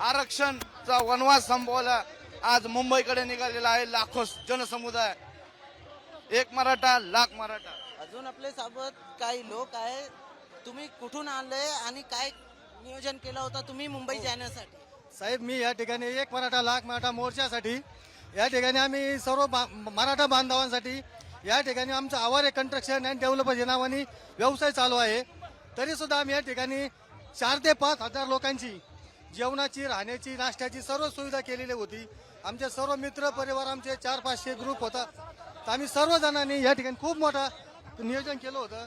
आरक्षणचा वनवास संपवायला आज मुंबईकडे निघालेला आहे लाखो जनसमुदाय. एक मराठा लाख मराठा. अजून आपल्यासोबत काही लोक आहे तुम्ही कुठून आले आणि काय नियोजन केलं होतं तुम्ही मुंबई जाण्यासाठी? साहेब मी या ठिकाणी एक मराठा लाख मराठा मोर्चासाठी या ठिकाणी आम्ही सर्व बा- मराठा बांधवांसाठी या ठिकाणी आमचं आवारे कंस्ट्रक्शन अँड डेव्हलपर या नावाने व्यवसाय चालू आहे. तरी सुद्धा आम्ही या ठिकाणी चार ते पाच हजार लोकांची जेवणाची राहण्याची नाश्त्याची सर्व सुविधा केलेली होती. आमचे सर्व मित्र परिवार आमचे चार पाचशे ग्रुप होता. तर आम्ही सर्वजणांनी या ठिकाणी खूप मोठा नियोजन केलं होतं.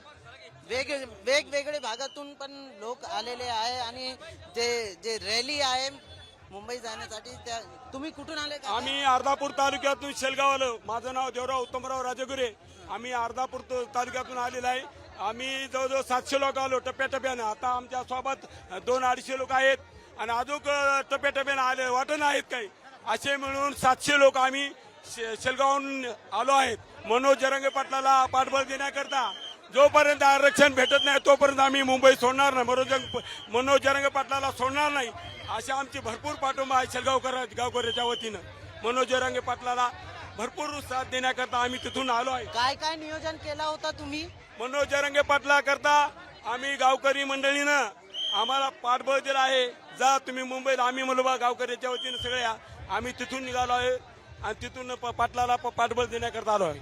वेग वेगवेगळे भागातून पण लोक आलेले आहे आणि जे जे रॅली आहे मुंबई जाण्यासाठी त्या तुम्ही कुठून आले का? आम्ही अर्धापूर तालुक्यातून शेलगाव आलो माझं नाव देवराव उत्तमराव राजगुरे. आम्ही अर्धापूर तो- तालुक्यातून आलेलो आहे. आम्ही जवळजवळ सातशे लोक आलो टप्प्याटप्प्यानं. आता आमच्यासोबत दोन अडीचशे लोक आहेत. आणि अजून टप्प्याटप्प्यानं आले वाटण आहेत काही. असे मिळून सातशे लोक आम्ही शे- शेलगावहून आलो आहेत. मनोज जरंगे पाटलाला पाठबळ देण्याकरता जोपर्यंत आरक्षण भेटत नाही तोपर्यंत आम्ही मुंबई सोडणार नाही. मनोज मनोज जरंगे पाटलाला सोडणार नाही. अशी आमची भरपूर पाठिंबा आहे शेलगावकर गावकऱ्याच्या वतीनं. मनोज जरंगे पाटलाला भरपूर साथ देण्याकरता आम्ही तिथून आलो आहे. काय काय नियोजन केलं होतं तुम्ही? मनोज जरंगे पाटला करता आम्ही गावकरी मंडळीनं आम्हाला पाठबळ दिलं आहे. जा तुम्ही मुंबईला आम्ही म्हणलो गावकऱ्याच्या वतीनं सगळ्या आम्ही तिथून निघालो आहे आणि तिथून प- पाटलाला प- पाठबळ देण्याकरता आलो आहे.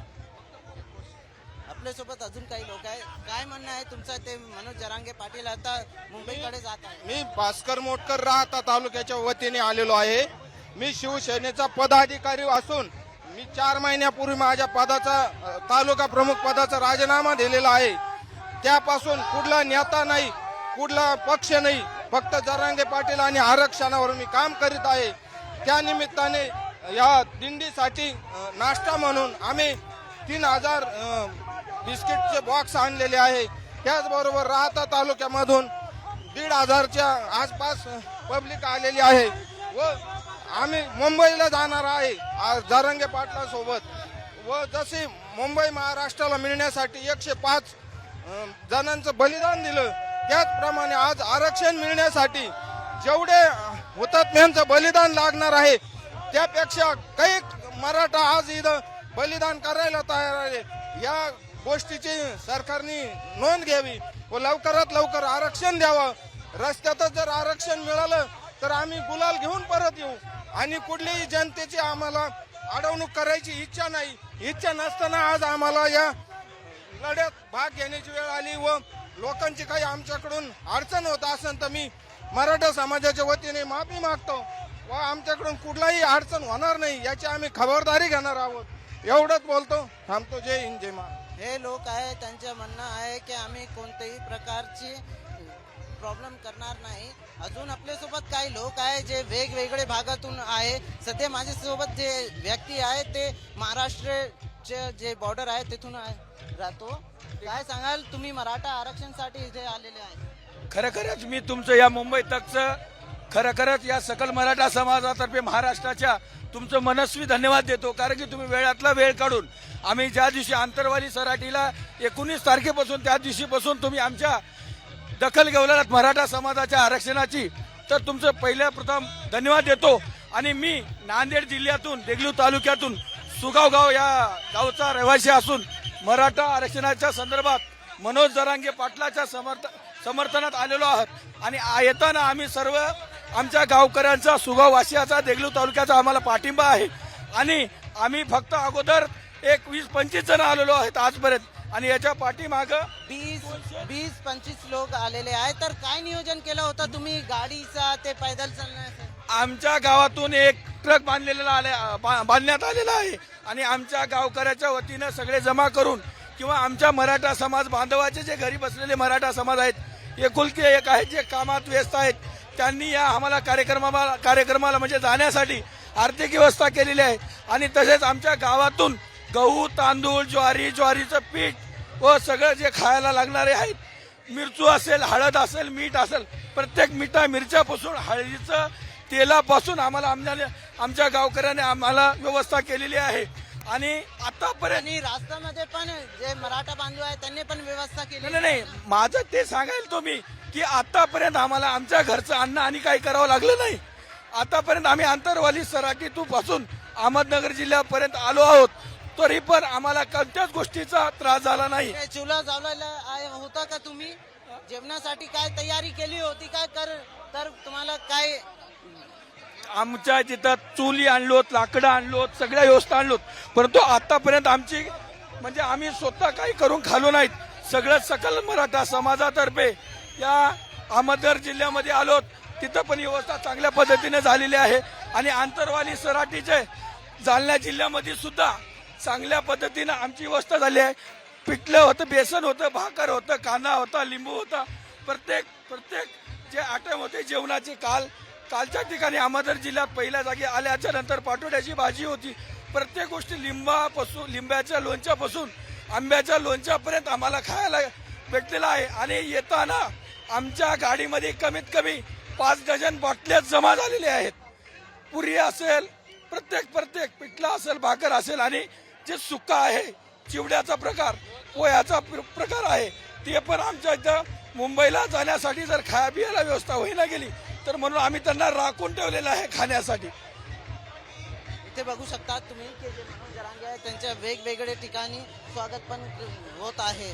आपल्यासोबत अजून काही लोक आहे काय म्हणणं आहे तुमचं? ते मनोज जरांगे पाटील आता मुंबईकडे जात आहे मी भास्कर मोटकर राहता तालुक्याच्या वतीने आलेलो आहे. मी शिवसेनेचा पदाधिकारी असून मी चार महिन्यापूर्वी माझ्या पदाचा तालुका प्रमुख पदाचा राजीनामा दिलेला आहे. त्यापासून कुठला नेता नाही कुठला पक्ष नाही. फक्त जरांगे पाटील आणि आरक्षणावर मी काम करीत आहे. त्या निमित्ताने या दिंडीसाठी नाश्ता म्हणून आम्ही तीन हजार बिस्किटचे बॉक्स आणलेले आहे. त्याचबरोबर राहता तालुक्यामधून दीड हजारच्या आसपास पब्लिक आलेली आहे व आम्ही मुंबईला जाणार आहे आज जारंगे पाटलासोबत. व जसे मुंबई महाराष्ट्राला मिळण्यासाठी एकशे पाच जणांचं बलिदान दिलं त्याचप्रमाणे आज आरक्षण मिळण्यासाठी जेवढे हुतात्म्यांचं बलिदान लागणार आहे त्यापेक्षा काही मराठा आज इथं बलिदान करायला तयार आहे. या गोष्टीची सरकारने नोंद घ्यावी व लवकरात लवकर आरक्षण द्यावं. रस्त्यातच जर आरक्षण मिळालं तर आम्ही गुलाल घेऊन परत येऊ. आणि कुठलीही जनतेची आम्हाला अडवणूक करायची इच्छा नाही. इच्छा नसताना आज आम्हाला या लढ्यात भाग घेण्याची वेळ आली व लोकांची काही आमच्याकडून अडचण होत असेल तर मी मराठा समाजाच्या वतीने माफी मागतो. व आमच्याकडून कुठलाही अडचण होणार नाही याची आम्ही खबरदारी घेणार आहोत. एवढंच बोलतो. थांबतो. जय हिंद जय मा हे लोक आहे त्यांचं म्हणणं आहे की आम्ही कोणत्याही प्रकारची प्रॉब्लेम करणार नाही. अजून आपल्यासोबत काही लोक आहे जे वेगवेगळे भागातून आहे. सध्या माझ्यासोबत जे व्यक्ती आहे ते महाराष्ट्रचे जे बॉर्डर आहे तिथून आहे. राहतो. काय सांगाल? तुम्ही मराठा आरक्षणसाठी इथे आलेले आहे. खरखरच मी तुमचं या मुंबई तकचं खरखरच या सकल मराठा समाजातर्फे महाराष्ट्राच्या तुमचं मनस्वी धन्यवाद देतो कारण की तुम्ही वेळातला वेळ काढून आम्ही ज्या दिवशी आंतरवाली सराटीला एकोणीस तारखेपासून त्या दिवशीपासून तुम्ही आमच्या दखल घेऊन मराठा समाजाच्या आरक्षणाची तर तुमचं पहिल्या प्रथम धन्यवाद देतो. आणि मी नांदेड जिल्ह्यातून देगलू तालुक्यातून सुगाव गाव या गावचा रहिवासी असून मराठा आरक्षणाच्या संदर्भात मनोज जरांगे पाटलाच्या समर्थ समर्थनात आलेलो आहोत. आणि येताना आम्ही सर्व आमच्या गावकऱ्यांचा सुगाव वासियाचा देगलू तालुक्याचा आम्हाला पाठिंबा आहे. आणि आम्ही फक्त अगोदर एक वीस पंचवीस जण आलेलो आहेत आजपर्यंत. आणि याच्या पाठीमागं वीस वीस पंचवीस लोक आलेले आहे तर काय नियोजन केलं होतं? तुम्ही गाडीचा ते पैदल चालण्याचं आमच्या गावातून एक ट्रक बांधलेला आले बांधण्यात आलेला आहे. आणि आमच्या गावकऱ्याच्या वतीनं सगळे जमा करून किंवा आमच्या मराठा समाज बांधवाचे जे घरी बसलेले मराठा समाज आहेत एकुलके एक आहेत जे कामात व्यस्त आहेत त्यांनी या आम्हाला कार्यक्रमाला कार्यक्रमाला म्हणजे जाण्यासाठी आर्थिक व्यवस्था केलेली आहे. आणि तसेच आमच्या गावातून गहू तांदूळ ज्वारी ज्वारीचं पीठ व सगळं जे खायला लागणारे आहेत मिरचू असेल हळद असेल मीठ असेल प्रत्येक मिठा मिरच्यापासून हळदीचं तेलापासून आम्हाला आमच्या आमच्या गावकऱ्याने आम्हाला व्यवस्था केलेली आहे. आणि आतापर्यंत आणि रास्त्यामध्ये पण जे मराठा बांधव आहे त्यांनी पण व्यवस्था केली. नाही नाही माझं ते सांगायला तुम्ही की आतापर्यंत आम्हाला आमच्या घरचं अन्न आणि काही करावं लागलं नाही. आतापर्यंत आम्ही आंतरवाली सराटी पासून अहमदनगर जिल्ह्यापर्यंत आलो आहोत तरी पण आम्हाला कोणत्याच गोष्टीचा त्रास झाला नाही. काय चुला जावलेला आहे होता का तुम्ही? जेवणासाठी काय तयारी केली होती का? कर तर तुम्हाला काय आमच्या तिथं चुली आणलोत लाकडं आणलोत सगळ्या व्यवस्था आणलोत. परंतु आतापर्यंत आमची म्हणजे आम्ही स्वतः काही करून खालो नाहीत. सगळं सकल मराठा समाजातर्फे या अहमदनगर जिल्ह्यामध्ये आलोत. तिथं पण व्यवस्था चांगल्या पद्धतीने झालेली आहे. आणि आंतरवाली सराटीचे जालना जिल्ह्यामध्ये सुद्धा चांगल्या पद्धतीनं आमची व्यवस्था झाली आहे. पिठलं होतं बेसन होतं भाकर होतं कांदा होता लिंबू होता. प्रत्येक प्रत्येक जे आयटम होते जेवणाचे काल कालच्या ठिकाणी अहमदनगर जिल्ह्यात पहिल्या जागी आल्याच्यानंतर पाटोड्याची भाजी होती. प्रत्येक गोष्टी लिंबापासून लिंब्याच्या लोणच्यापासून आंब्याच्या लोणच्यापर्यंत आम्हाला खायला भेटलेलं आहे. आणि येताना आमच्या गाडीमध्ये कमीत कमी पाच डझन बाटल्या जमा झालेले आहेत. पुरी असेल प्रत्येक प्रत्येक पिठला असेल भाकर असेल आणि जे सुक्का आहे चिवड्याचा प्रकार पोह्याचा प्र- प्रकार आहे ते पण आमच्या इथं मुंबईला जाण्यासाठी जर खाया पियाला व्यवस्था होईना गेली तर म्हणून आम्ही त्यांना राखून ठेवलेलं आहे खाण्यासाठी. इथे बघू शकता तुम्ही की जे जरांगे आहेत त्यांच्या वेगवेगळ्या ठिकाणी स्वागत पण होत आहे.